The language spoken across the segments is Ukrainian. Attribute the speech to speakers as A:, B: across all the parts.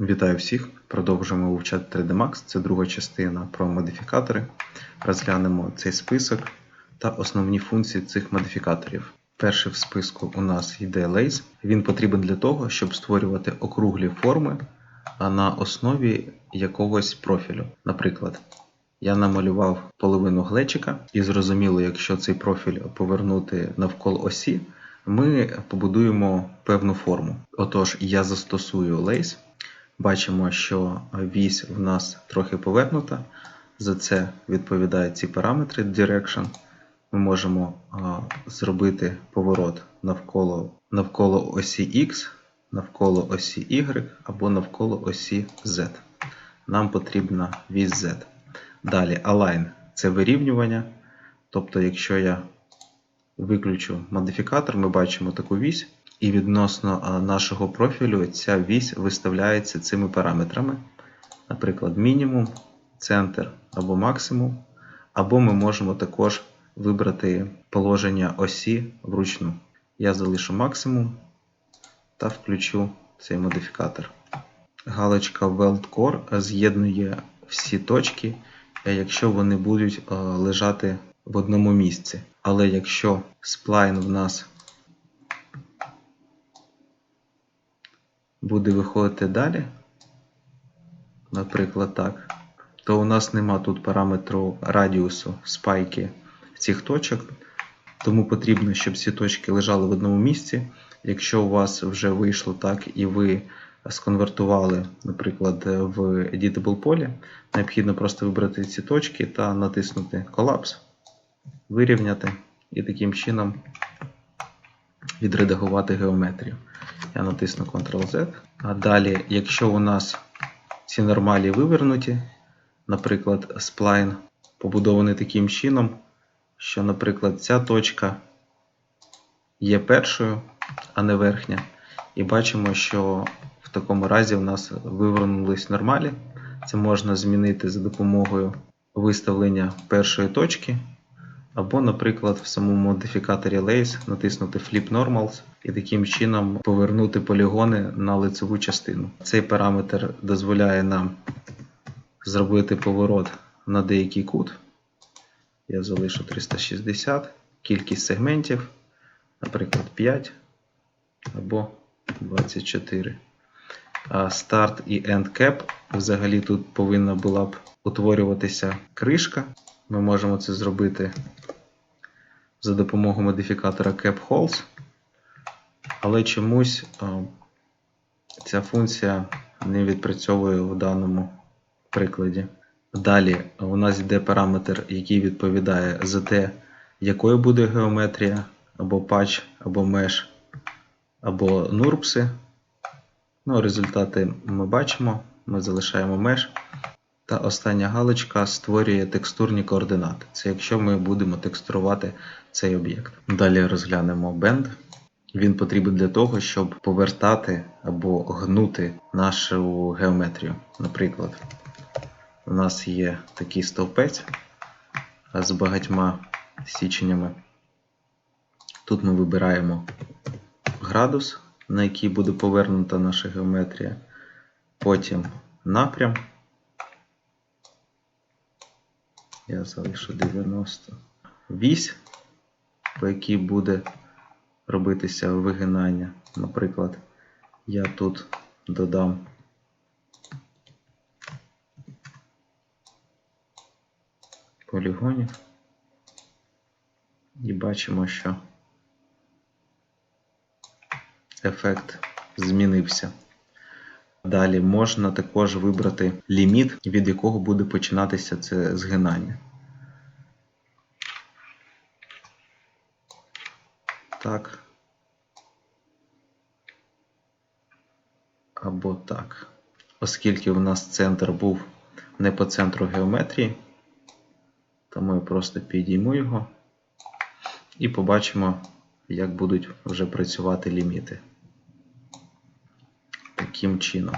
A: Вітаю всіх! Продовжуємо вивчати 3D Max. Це друга частина про модифікатори. Розглянемо цей список та основні функції цих модифікаторів. Перший в списку у нас йде Lace. Він потрібен для того, щоб створювати округлі форми на основі якогось профілю. Наприклад, я намалював половину глечика, і зрозуміло, якщо цей профіль повернути навколо осі, ми побудуємо певну форму. Отож, я застосую Lace. Бачимо, що вісь в нас трохи повернута. За це відповідають ці параметри Direction. Ми можемо а, зробити поворот навколо, навколо осі X, навколо осі Y або навколо осі Z. Нам потрібна вісь Z. Далі Align це вирівнювання. Тобто, якщо я виключу модифікатор, ми бачимо таку вісь. І відносно нашого профілю ця вісь виставляється цими параметрами. Наприклад, мінімум, центр або максимум. Або ми можемо також вибрати положення осі вручну. Я залишу максимум та включу цей модифікатор. Галочка Weld Core з'єднує всі точки, е, якщо вони будуть е, лежати в одному місці. Але якщо сплайн в нас буде виходити далі, наприклад, так, то у нас нема тут параметру радіусу спайки цих точок, тому потрібно, щоб ці точки лежали в одному місці. Якщо у вас вже вийшло так і ви сконвертували, наприклад, в Editable полі, необхідно просто вибрати ці точки та натиснути колапс, вирівняти і таким чином відредагувати геометрію. Я натисну Ctrl-Z. А далі, якщо у нас ці нормалі вивернуті, наприклад, сплайн побудований таким чином, що, наприклад, ця точка є першою, а не верхня. І бачимо, що в такому разі в нас вивернулись нормалі. Це можна змінити за допомогою виставлення першої точки. Або, наприклад, в самому модифікаторі Lace натиснути Flip Normals і таким чином повернути полігони на лицеву частину. Цей параметр дозволяє нам зробити поворот на деякий кут. Я залишу 360, кількість сегментів, наприклад, 5 або 24. А Start і End Cap. Взагалі тут повинна була б утворюватися кришка. Ми можемо це зробити за допомогою модифікатора CapHoles, але чомусь ця функція не відпрацьовує в даному прикладі. Далі у нас йде параметр, який відповідає за те, якою буде геометрія, або patch, або mesh, або нурпси. Ну, результати ми бачимо, ми залишаємо mesh. Та остання галочка створює текстурні координати. Це якщо ми будемо текстурувати цей об'єкт. Далі розглянемо bend. Він потрібен для того, щоб повертати або гнути нашу геометрію. Наприклад, у нас є такий стовпець з багатьма січеннями. Тут ми вибираємо градус, на який буде повернута наша геометрія. Потім напрям. Я залишу 90. Вісь, по якій буде робитися вигинання. Наприклад, я тут додам полігонів і бачимо, що ефект змінився. Далі можна також вибрати ліміт, від якого буде починатися це згинання. Так. Або так. Оскільки у нас центр був не по центру геометрії, то ми просто підійму його і побачимо, як будуть вже працювати ліміти таким чином.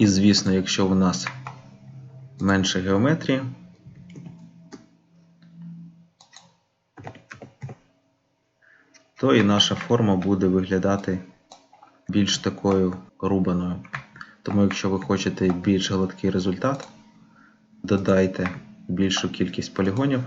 A: І, звісно, якщо в нас менше геометрії, то і наша форма буде виглядати більш такою рубаною. Тому, якщо ви хочете більш гладкий результат, додайте більшу кількість полігонів.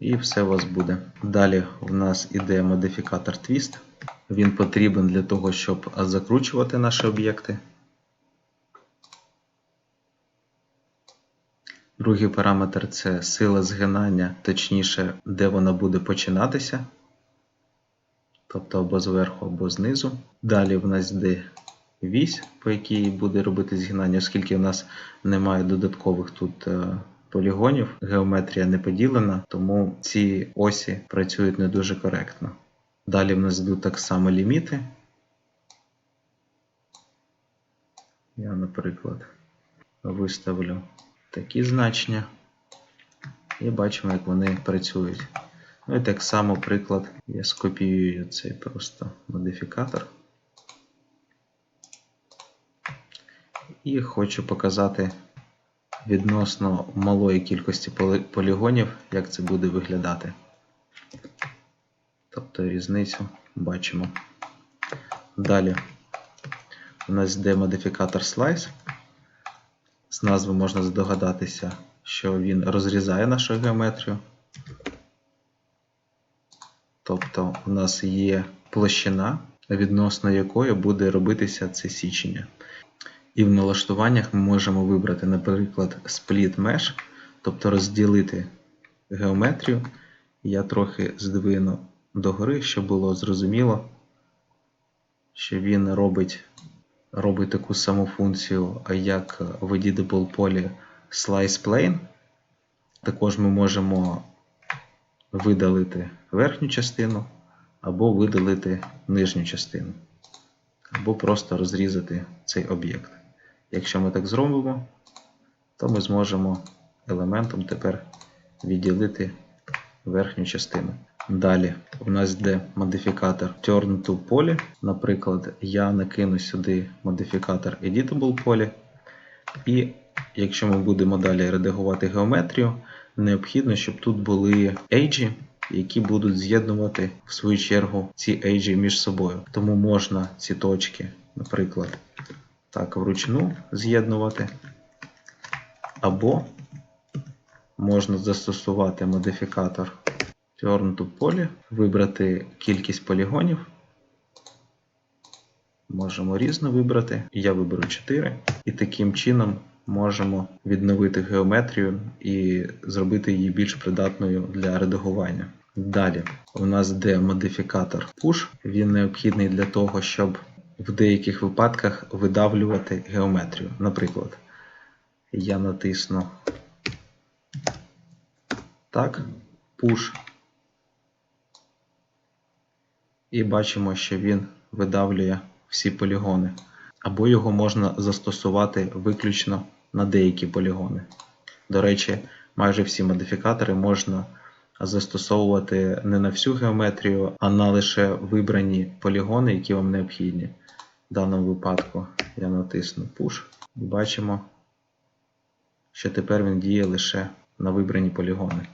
A: І все у вас буде. Далі в нас іде модифікатор Twist. Він потрібен для того, щоб закручувати наші об'єкти. Другий параметр це сила згинання, точніше, де вона буде починатися. Тобто або зверху, або знизу. Далі в нас йде вісь, по якій буде робити згинання, оскільки в нас немає додаткових тут е, полігонів, геометрія не поділена, тому ці осі працюють не дуже коректно. Далі в нас йдуть так само ліміти. Я, наприклад, виставлю такі значення і бачимо, як вони працюють. Ну і так само приклад. Я скопіюю цей просто модифікатор. І хочу показати відносно малої кількості полігонів, як це буде виглядати. Тобто різницю бачимо. Далі у нас йде модифікатор Slice. З назви можна здогадатися, що він розрізає нашу геометрію. Тобто у нас є площина, відносно якої буде робитися це січення. І в налаштуваннях ми можемо вибрати, наприклад, Split Mesh, тобто розділити геометрію. Я трохи здвину догори, щоб було зрозуміло, що він робить, робить таку саму функцію, як в Editable полі Slice Plane. Також ми можемо видалити верхню частину, або видалити нижню частину, або просто розрізати цей об'єкт. Якщо ми так зробимо, то ми зможемо елементом тепер відділити верхню частину. Далі у нас йде модифікатор Turn to Poly. Наприклад, я накину сюди модифікатор Editable Poly. І якщо ми будемо далі редагувати геометрію, необхідно, щоб тут були ейджі, які будуть з'єднувати в свою чергу ці ейджі між собою. Тому можна ці точки, наприклад, так вручну з'єднувати. Або можна застосувати модифікатор To Poly, вибрати кількість полігонів. Можемо різно вибрати. Я виберу 4. І таким чином можемо відновити геометрію і зробити її більш придатною для редагування. Далі у нас йде модифікатор Push. Він необхідний для того, щоб в деяких випадках видавлювати геометрію. Наприклад, я натисну так, Push. І бачимо, що він видавлює всі полігони. Або його можна застосувати виключно на деякі полігони. До речі, майже всі модифікатори можна застосовувати не на всю геометрію, а на лише вибрані полігони, які вам необхідні. В даному випадку я натисну Push і бачимо, що тепер він діє лише на вибрані полігони.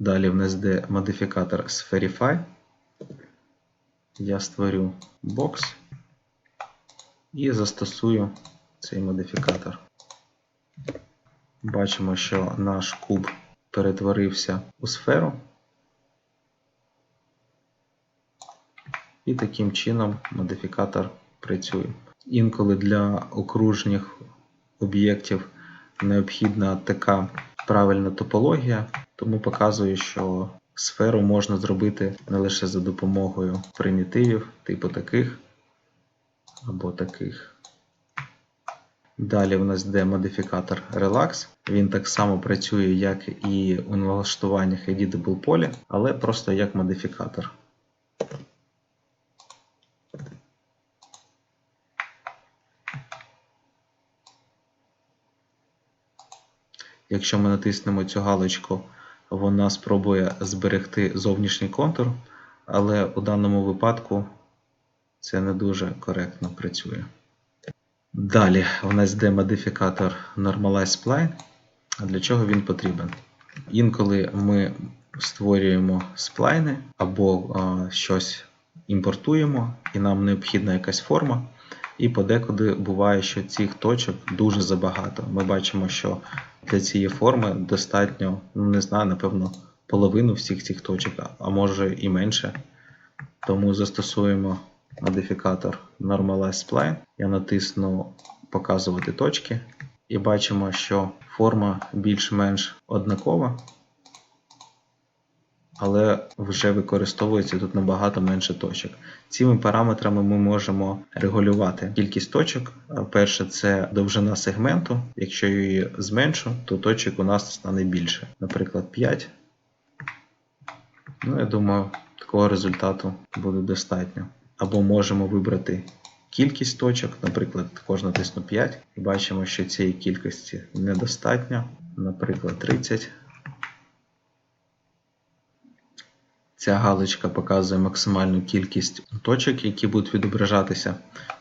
A: Далі в нас йде модифікатор Spherify. Я створю бокс і застосую цей модифікатор. Бачимо, що наш куб перетворився у сферу. І таким чином модифікатор працює. Інколи для окружних об'єктів необхідна така правильна топологія, тому показую, що сферу можна зробити не лише за допомогою примітивів, типу таких або таких. Далі у нас йде модифікатор Relax. Він так само працює, як і у налаштуваннях Editable Poly, але просто як модифікатор. Якщо ми натиснемо цю галочку, вона спробує зберегти зовнішній контур, але у даному випадку це не дуже коректно працює. Далі у нас йде модифікатор Normalize Spline. А для чого він потрібен? Інколи ми створюємо сплайни або щось імпортуємо, і нам необхідна якась форма. І подекуди буває, що цих точок дуже забагато. Ми бачимо, що для цієї форми достатньо, ну не знаю, напевно, половину всіх цих точок, а- може і менше. Тому застосуємо модифікатор Normalize Spline. Я натисну показувати точки і бачимо, що форма більш-менш однакова, але вже використовується тут набагато менше точок. Цими параметрами ми можемо регулювати кількість точок. А Перше це довжина сегменту. Якщо я її зменшу, то точок у нас стане більше. Наприклад, 5. Ну, я думаю, такого результату буде достатньо. Або можемо вибрати кількість точок, наприклад, також натисну 5 і бачимо, що цієї кількості недостатньо, наприклад, 30. Ця галочка показує максимальну кількість точок, які будуть відображатися.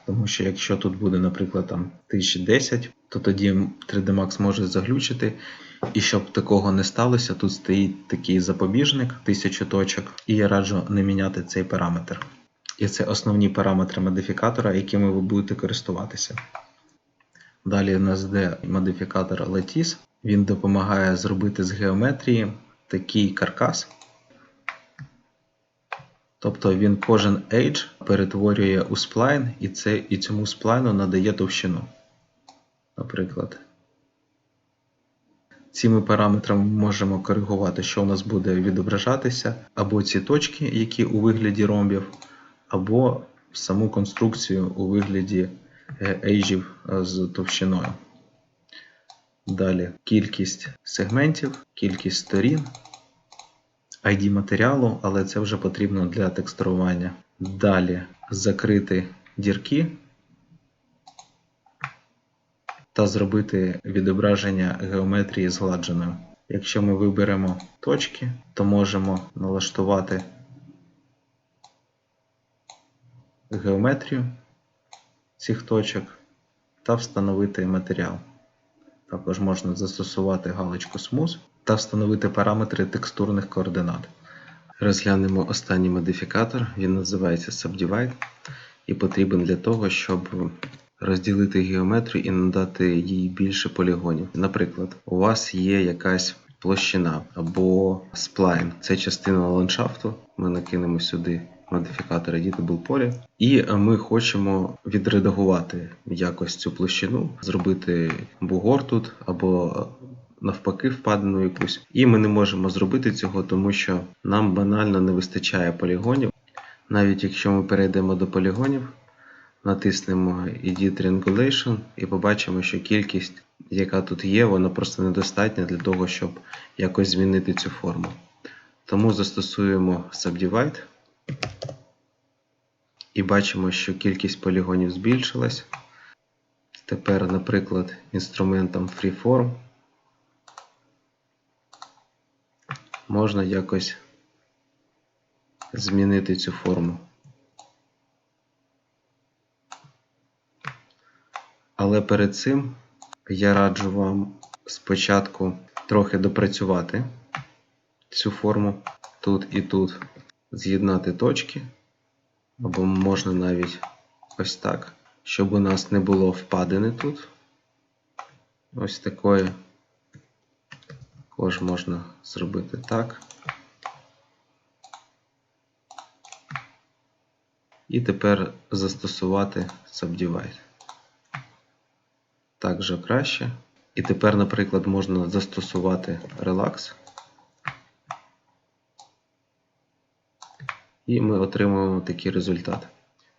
A: Тому що якщо тут буде, наприклад, там 1010, то тоді 3D Max може заглючити. І щоб такого не сталося, тут стоїть такий запобіжник 1000 точок, і я раджу не міняти цей параметр. І це основні параметри модифікатора, якими ви будете користуватися. Далі у нас йде модифікатор Lattice. Він допомагає зробити з геометрії такий каркас. Тобто він кожен edge перетворює у сплайн, і, це, і цьому сплайну надає товщину. Наприклад. Цими параметрами ми можемо коригувати, що у нас буде відображатися, або ці точки, які у вигляді ромбів, або саму конструкцію у вигляді е, ейджів е, з товщиною. Далі кількість сегментів, кількість сторін, ID матеріалу, але це вже потрібно для текстурування. Далі закрити дірки та зробити відображення геометрії згладженою. Якщо ми виберемо точки, то можемо налаштувати геометрію цих точок та встановити матеріал. Також можна застосувати галочку Smooth та встановити параметри текстурних координат. Розглянемо останній модифікатор, він називається Subdivide і потрібен для того, щоб розділити геометрію і надати їй більше полігонів. Наприклад, у вас є якась площина або сплайн, це частина ландшафту. Ми накинемо сюди модифікатор Editable Poly, і ми хочемо відредагувати якось цю площину, зробити бугор тут або навпаки впадину якусь. І ми не можемо зробити цього, тому що нам банально не вистачає полігонів. Навіть якщо ми перейдемо до полігонів, натиснемо Edit Triangulation і побачимо, що кількість, яка тут є, вона просто недостатня для того, щоб якось змінити цю форму. Тому застосуємо Subdivide і бачимо, що кількість полігонів збільшилась. Тепер, наприклад, інструментом Freeform можна якось змінити цю форму. Але перед цим я раджу вам спочатку трохи допрацювати цю форму тут і тут, з'єднати точки, або можна навіть ось так, щоб у нас не було впадини тут. Ось такої. Також можна зробити так. І тепер застосувати Subdivide. Так же краще. І тепер, наприклад, можна застосувати Relax. І ми отримуємо такий результат.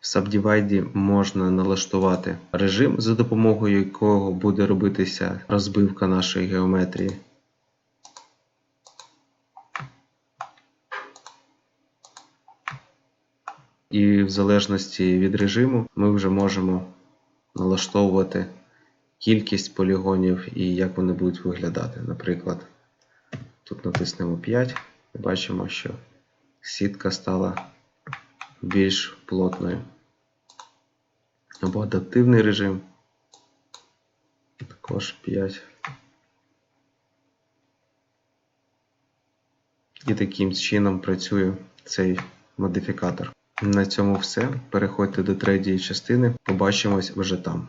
A: В Subdivide можна налаштувати режим, за допомогою якого буде робитися розбивка нашої геометрії. І в залежності від режиму ми вже можемо налаштовувати кількість полігонів і як вони будуть виглядати. Наприклад, тут натиснемо 5 і бачимо, що сітка стала більш плотною. Або адаптивний режим. Також 5. І таким чином працює цей модифікатор. На цьому все. Переходьте до третьої частини. Побачимось вже там.